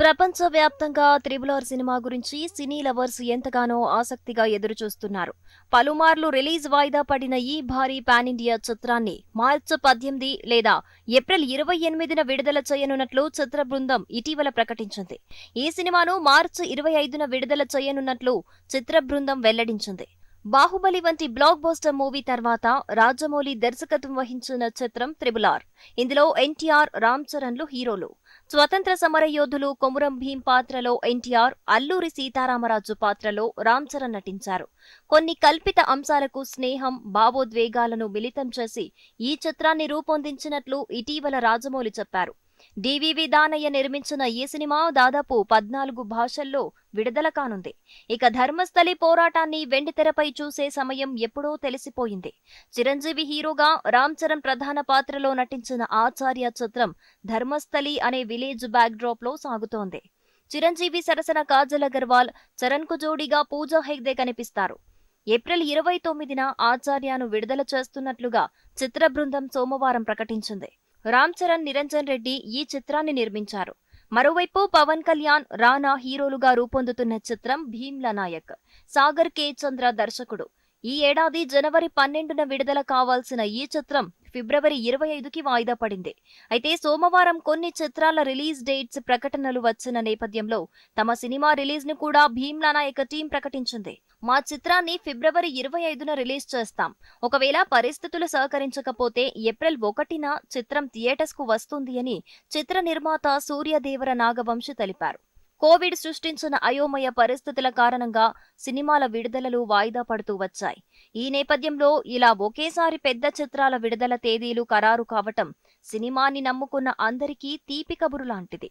ప్రపంచవ్యాప్తంగా triple R cinema గురించి cine lovers ఎంతగానో ఆసక్తిగా ఎదురుచూస్తున్నారు. పలుమార్లు రిలీజ్ వాయిదా పడిన ఈ భారీ పాన్ ఇండియా చిత్రాన్ని మార్చి పద్దెనిమిది లేదా ఏప్రిల్ ఇరవై ఎనిమిదిన విడుదల చేయనున్నట్లు చిత్ర బృందం ఇటీవల ప్రకటించింది. ఈ సినిమాను మార్చి ఇరవై ఐదున విడుదల చేయనున్నట్లు చిత్ర బృందం వెల్లడించింది. బాహుబలి వంటి బ్లాక్ బస్టర్ మూవీ తర్వాత రాజమౌళి దర్శకత్వం వహించిన చిత్రం త్రిబులార్. ఇందులో ఎన్టీఆర్ రామ్ చరణ్లు హీరోలు. స్వతంత్ర సమర యోధులు కొమురం భీం పాత్రలో ఎన్టీఆర్ అల్లూరి సీతారామరాజు పాత్రలో రామ్ చరణ్ నటించారు. కొన్ని కల్పిత అంశాలకు స్నేహం భావోద్వేగాలను మిళితం చేసి ఈ చిత్రాన్ని రూపొందించినట్లు ఇటీవల రాజమౌళి చెప్పారు. డివివి దానయ్య నిర్మించిన ఈ సినిమా దాదాపు పద్నాలుగు భాషల్లో విడుదల కానుంది. ఇక ధర్మస్థలి పోరాటాన్ని వెండితెరపై చూసే సమయం ఎప్పుడో తెలిసిపోయింది. చిరంజీవి హీరోగా రామ్ చరణ్ ప్రధాన పాత్రలో నటించిన ఆచార్య చిత్రం ధర్మస్థలి అనే విలేజ్ బ్యాక్ డ్రాప్లో సాగుతోంది. చిరంజీవి సరసన కాజల్ అగర్వాల్ చరణ్కు జోడీగా పూజా హెగ్దే కనిపిస్తారు. ఏప్రిల్ ఇరవై తొమ్మిదిన ఆచార్యను విడుదల చేస్తున్నట్లుగా చిత్ర బృందం సోమవారం ప్రకటించింది. రామ్ చరణ్ నిరంజన్ రెడ్డి ఈ చిత్రాన్ని నిర్మించారు. మరోవైపు పవన్ కళ్యాణ్ రానా హీరోలుగా రూపొందుతున్న చిత్రం భీమ్ల నాయక్ సాగర్ కే చంద్ర దర్శకుడు. ఈ ఏడాది జనవరి పన్నెండున విడుదల కావాల్సిన ఈ చిత్రం ఫిబ్రవరి ఇరవై ఐదుకి వాయిదా పడింది. అయితే సోమవారం కొన్ని చిత్రాల రిలీజ్ డేట్స్ ప్రకటనలు వచ్చిన నేపథ్యంలో తమ సినిమా రిలీజ్ను కూడా భీమ్లా నాయక టీం ప్రకటించింది. మా చిత్రాన్ని ఫిబ్రవరి ఇరవై ఐదున రిలీజ్ చేస్తాం. ఒకవేళ పరిస్థితులు సహకరించకపోతే ఏప్రిల్ ఒకటిన చిత్రం థియేటర్స్కు వస్తుంది అని చిత్ర నిర్మాత సూర్యదేవర నాగవంశి తెలిపారు. కోవిడ్ సృష్టించిన అయోమయ పరిస్థితుల కారణంగా సినిమాల విడుదలలు వాయిదా పడుతూ వచ్చాయి. ఈ నేపథ్యంలో ఇలా ఒకేసారి పెద్ద చిత్రాల విడుదల తేదీలు ఖరారు కావటం సినిమాని నమ్ముకున్న అందరికీ తీపి కబురు లాంటిది.